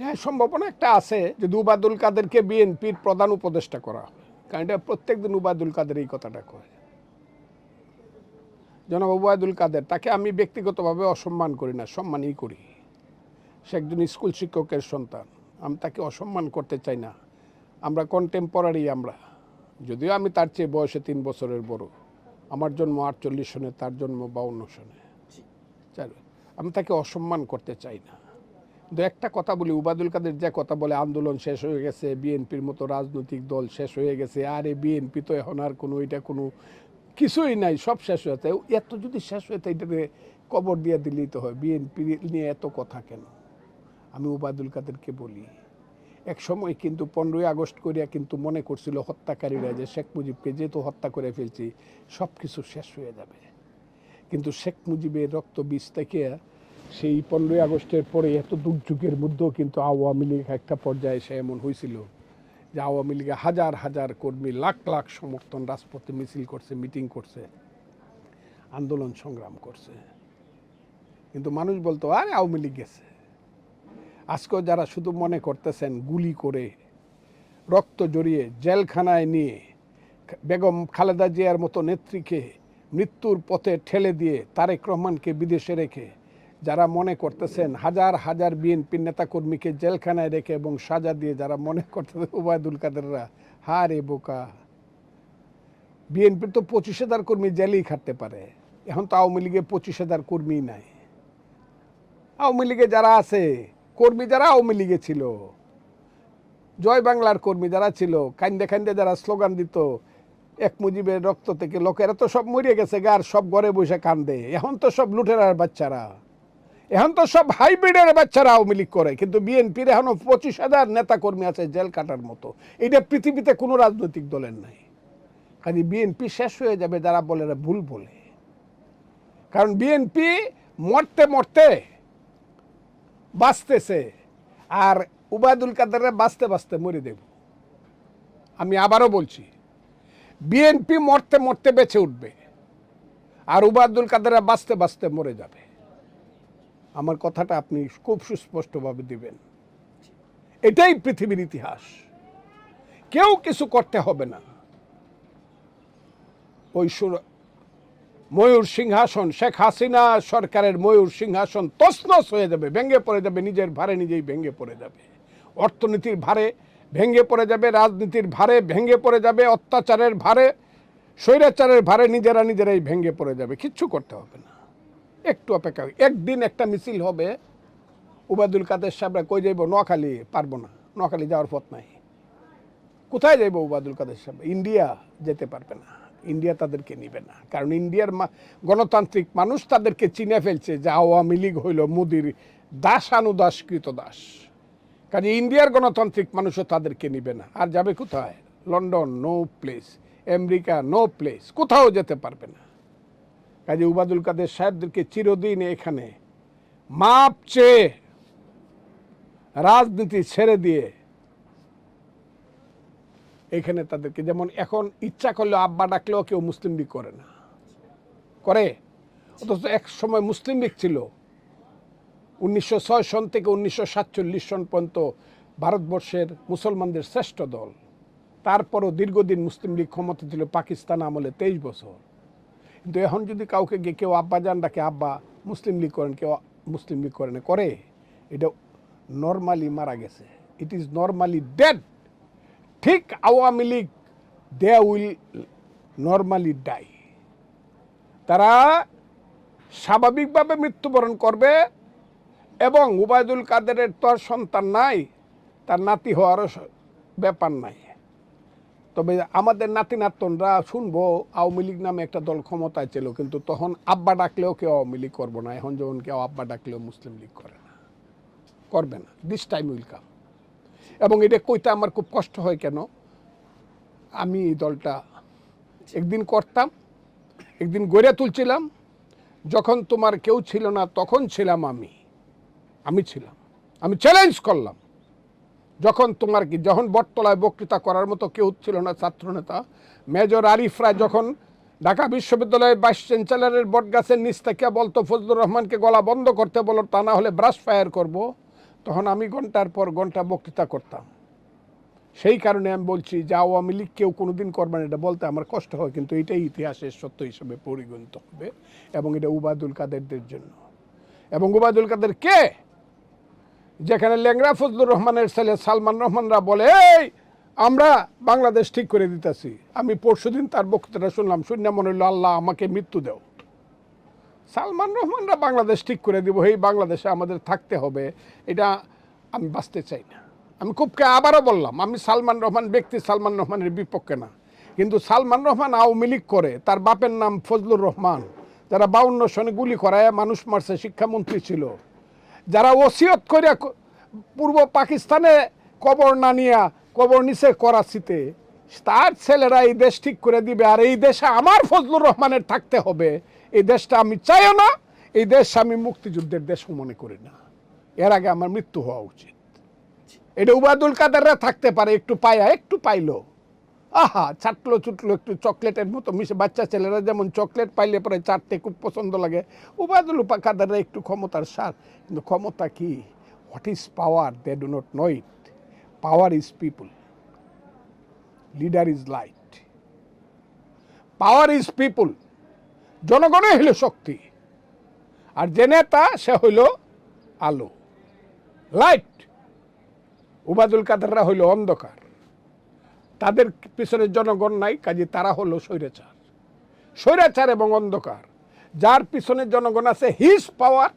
হ্যাঁ সম্ভাবনা একটা আছে যদি উবাদুল কাদেরকে বিএনপির প্রধান উপদেষ্টা করা হয় কারণ এটা প্রত্যেকদিন উবাদুল কাদের এই কথাটা কয়। জনাব উবায়দুল কাদের তাকে আমি ব্যক্তিগতভাবে অসম্মান করি না সম্মানই করি। সে একজন স্কুল শিক্ষকের সন্তান আমি তাকে অসম্মান করতে চাই না। আমরা কন্টেম্পোরারি আমরা। যদিও আমি তার চেয়ে বয়সে তিন বছরের বড়। আমার জন্ম আটচল্লিশ সনে তার জন্ম বাউন্ন সনে। আমি তাকে অসম্মান করতে চাই না। দু একটা কথা বলি উবাদুল কাদের যে কথা বলে, আন্দোলন শেষ হয়ে গেছে, বিএনপির মতো রাজনৈতিক দল শেষ হয়ে গেছে, আর আরে বিএনপি তো এখন আর কোনো, এটা কোনো কিছুই নাই, সব শেষ হয়ে যায় এত যদি শেষ হয়ে যায় এটাকে কবর দিয়ে দিলেই তো হয়, বিএনপি নিয়ে এত কথা কেন? আমি উবাদুল কাদেরকে বলি, এক সময় কিন্তু পনেরোই আগস্ট করিয়া কিন্তু মনে করছিল হত্যাকারীরা যে শেখ মুজিবকে যেহেতু হত্যা করে ফেলছি সব কিছু শেষ হয়ে যাবে। কিন্তু শেখ মুজিবের রক্ত বীজ থেকে সেই পনেরোই আগস্টের পরে এত দুর্যোগের মধ্যেও কিন্তু আওয়ামী লীগ একটা পর্যায়ে সে এমন হয়েছিল যে আওয়ামী লীগে হাজার হাজার কর্মী, লাখ লাখ সমর্থন, রাজপথে মিছিল করছে, মিটিং করছে, আন্দোলন সংগ্রাম করছে। কিন্তু মানুষ বলতো, আরে আওয়ামী লীগ গেছে। আজকেও যারা শুধু মনে করতেছেন, গুলি করে, রক্ত জড়িয়ে, জেলখানায় নিয়ে, বেগম খালেদা জিয়ার মতো নেত্রীকে মৃত্যুর পথে ঠেলে দিয়ে তারেক রহমানকে বিদেশে রেখে যারা মনে করতেছেন, হাজার হাজার বিএনপির নেতাকর্মীকে জেলখানায় রেখে এবং সাজা দিয়ে যারা মনে করতেছেন ওবায়দুল কাদেররা হা রে বোকা। বিএনপির তো পঁচিশ হাজার কর্মী জেলেই খাটতে পারে। এখন তো আওয়ামী লীগে পঁচিশ হাজার কর্মী নাই। আওয়ামী লীগে যারা আছে, কর্মী যারা আওয়ামী লীগে ছিল, জয় বাংলার কর্মী যারা ছিল, কান্দে কান্দে যারা স্লোগান দিত, এক মুজিবের রক্ত থেকে লোকেরা তো সব মরিয়ে গেছে গার সব ঘরে বসে কান্দে। এখন তো সব লুটেরার বাচ্চারা। এখন তো সব হাইব্রিডের বাচ্চারা আওয়ামী লীগ করে, কিন্তু বিএনপির এখনও পঁচিশ হাজার নেতা কর্মী আছে জেল কাটার মতো। এটা পৃথিবীতে কোনো রাজনৈতিক দলের নাই। কাজে বিএনপি শেষ হয়ে যাবে, যারা বলে ভুল বলে। কারণ বিএনপি মরতে মরতে বাঁচতেছে, আর উবায়দুল কাদেররা বাঁচতে বাঁচতে মরে দেব। আমি আবারও বলছি, বিএনপি মরতে মরতে বেঁচে উঠবে, আর উবায়দুল কাদেররা বাঁচতে বাঁচতে মরে যাবে। আমার কথাটা আপনি খুব সুস্পষ্টভাবে দিবেন। এটাই পৃথিবীর ইতিহাস। কেউ কিছু করতে হবে না। ওই ময়ূর সিংহাসন, শেখ হাসিনা সরকারের ময়ূর সিংহাসন তসনস হয়ে যাবে, ভেঙে পড়ে যাবে, নিজের ভারে নিজেই ভেঙে পড়ে যাবে। অর্থনীতির ভারে ভেঙে পড়ে যাবে, রাজনীতির ভারে ভেঙে পড়ে যাবে, অত্যাচারের ভারে, স্বৈরাচারের ভারে নিজেরা নিজেরাই ভেঙে পড়ে যাবে, কিচ্ছু করতে হবে না। একটু অপেক্ষা একদিন একটা মিছিল হবে, উবায়দুল কাদের সাহেবরা কই যাইব? নোয়াখালী পারব না। নোয়াখালী যাওয়ার পথ নাই। কোথায় যাইব উবায়দুল কাদের সাহেব? ইন্ডিয়া যেতে পারবে না। ইন্ডিয়া তাদেরকে নিবে না। কারণ ইন্ডিয়ার গণতান্ত্রিক মানুষ তাদেরকে চিনে ফেলছে যে আওয়ামী লীগ হইল মোদির দাসানুদাসকৃত দাস। কাজে ইন্ডিয়ার গণতান্ত্রিক মানুষও তাদেরকে নিবে না। আর যাবে কোথায়? London, no place. America, no place. কোথাও যেতে পারবে না। কাজে উবাদুল কাদের সাহেবদেরকে চিরদিন এখানে মাপ চেয়ে রাজনীতি ছেড়ে দিয়ে এখানে তাদেরকে যেমন এখন ইচ্ছা করলে আব্বা ডাকলেও কেউ মুসলিম লীগ করে না। করে? অথচ এক সময় মুসলিম লীগ ছিল। উনিশশো ছয় সন থেকে উনিশশো সাতচল্লিশ সন পর্যন্ত ভারতবর্ষের মুসলমানদের শ্রেষ্ঠ দল। তারপরও দীর্ঘদিন মুসলিম লীগ ক্ষমতা ছিল পাকিস্তান আমলে তেইশ বছর। কিন্তু এখন যদি কাউকে গিয়ে কেউ আব্বা যান ডাকে, আব্বা মুসলিম লীগ করেন, কেউ মুসলিম লীগ করেন, করে, এটা নর্মালি মারা গেছে। ইট ইজ নর্মালি ডেড ঠিক Awami League they will normally die তারা স্বাভাবিকভাবে মৃত্যুবরণ করবে এবং উবায়দুল কাদেরের তো সন্তান নাই, তার নাতি হওয়ারও ব্যাপার নাই। তবে আমাদের নাতি নাতনরা শুনব, আওয়ামী লীগ নামে একটা দল ক্ষমতায় ছিল, কিন্তু তখন আব্বা ডাকলেও কেউ আওয়ামী লীগ করব না। এখন যখন কেউ আব্বা ডাকলেও মুসলিম লীগ করে না। করবে না। দিস টাইম উইল কাম এবং এটা কইতে আমার খুব কষ্ট হয় কেন? আমি এই দলটা একদিন করতাম, একদিন গড়ে তুলছিলাম। যখন তোমার কেউ ছিল না, তখন ছিলাম আমি। আমি ছিলাম। আমি চ্যালেঞ্জ করলাম। যখন তোমার কি, যখন বটতলায় বক্তৃতা করার মতো কেউ ছিল না ছাত্রনেতা মেজর আরিফ রায় যখন ঢাকা বিশ্ববিদ্যালয়ের ভাইস চ্যান্সেলরের বটগাছের নিচ থেকে বলতো, ফজলুর রহমানকে গলা বন্ধ করতে বলো, তা না হলে ব্রাশ ফায়ার করব। তখন আমি ঘণ্টার পর ঘণ্টা বক্তৃতা করতাম। সেই কারণে আমি বলছি যে আওয়ামী লীগ কেউ কোনোদিন করবে না, এটা বলতে আমার কষ্ট হয়, কিন্তু এটাই ইতিহাসের সত্য হিসেবে পরিগণিত হবে এবং এটা উবাদুল কাদেরদের জন্য। এবং উবাদুল কাদের কে? যেখানে ল্যাংরা ফজলুর রহমানের ছেলে সালমান রহমানরা বলে, এই, আমরা বাংলাদেশ ঠিক করে দিতেছি। আমি পরশুদিন তার বক্তৃতা শুনলাম শূন্য মনে হইল, আল্লাহ, আমাকে মৃত্যু দেও। সালমান রহমানরা বাংলাদেশ ঠিক করে দিব, এই বাংলাদেশে আমাদের থাকতে হবে। এটা আমি বাঁচতে চাই না। আমি খুবকে আবারও বললাম, আমি সালমান রহমান ব্যক্তি, সালমান রহমানের বিপক্ষে না। কিন্তু সালমান রহমান আওয়ামী লীগ করে, তার বাপের নাম ফজলুর রহমান। যারা বাউন্ন সনে গুলি করায়, মানুষ মারছে, শিক্ষামন্ত্রী ছিল। যারা ওসিয়ত করে পূর্ব পাকিস্তানে কবর না নিয়া কবর নিচে করাচিতে, তার ছেলেরা এই দেশ ঠিক করে দিবে। আর এই দেশে আমার ফজলুর রহমানের থাকতে হবে। এই দেশটা আমি চাইও না, এই দেশ আমি মুক্তিযুদ্ধের দেশও মনে করি না। এর আগে আমার মৃত্যু হওয়া উচিত। এটা উবাদুল কাদেররা থাকতে পারে, একটু পায়া, একটু পাইলো। আহা চাটলো চুটলো একটু চকলেটের মতো মিশে। বাচ্চা ছেলেরা যেমন চকলেট পাইলে পরে চাটতে খুব পছন্দ লাগে। উবাদুল কাদেররা একটু ক্ষমতার সার, কিন্তু ক্ষমতা কি? What is power they do not know it power is people leader is light power is people জনগণই হইল শক্তি। আর যে নেতা, সে হইল আলো। লাইট উবাদুল কাদেররা হইল অন্ধকার। তাদের পিছনে জনগণ নাই, কাজে তারা হলো স্বৈরাচার। স্বৈরাচার এবং অন্ধকার। যার পিছনে জনগণ আছে হিজ পাওয়ার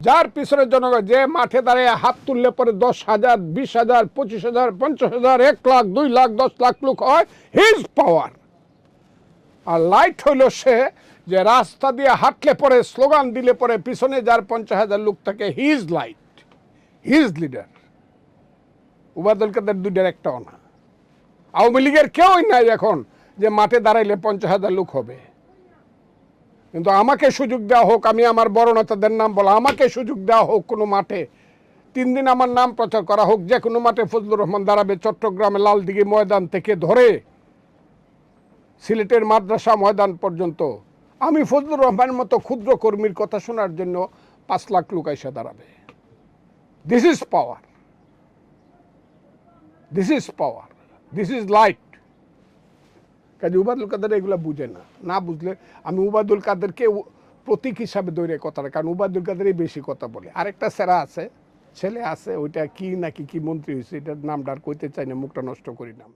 যার পিছনে জনগণ, যে মাঠে দাঁড়িয়ে হাত তুললে পরে দশ হাজার, বিশ হাজার, পঁচিশ হাজার, পঞ্চাশ হাজার, এক লাখ, দুই লাখ, দশ লাখ লোক হয় হিজ পাওয়ার আর লাইট হইল সে যে রাস্তা দিয়ে হাঁটলে পরে স্লোগান দিলে পরে পিছনে যার পঞ্চাশ হাজার লোক থাকে his light his leader Obaidul Quader দুইটার একটাও না আওয়ামী লীগের কেউই নাই এখন যে মাঠে দাঁড়াইলে পঞ্চাশ হাজার লোক হবে। কিন্তু আমাকে সুযোগ দেওয়া হোক, আমি আমার বড় নেতাদের নাম বলা, আমাকে সুযোগ দেওয়া হোক কোনো মাঠে। তিন দিন আমার নাম প্রচার করা হোক, যে কোনো মাঠে ফজলুর রহমান দাঁড়াবে চট্টগ্রামে লালদিঘি ময়দান থেকে ধরে সিলেটের মাদ্রাসা ময়দান পর্যন্ত। আমি ফজলুর রহমানের মতো ক্ষুদ্র কর্মীর কথা শোনার জন্য পাঁচ লাখ লোক এসে দাঁড়াবে। This is power this is power this is light কাজে উবাদুল কাদের এগুলো বুঝে না। না বুঝলে আমি উবাদুল কাদেরকে প্রতীক হিসাবে দৌড়ে কথাটা কারণ উবাদুল কাদেরই বেশি কথা বলে। আরেকটা সেরা আছে, ছেলে আছে, ওইটা কি নাকি কি মন্ত্রী হয়েছে, এটার নামটা আর কইতে চাই না, মুখটা নষ্ট করি না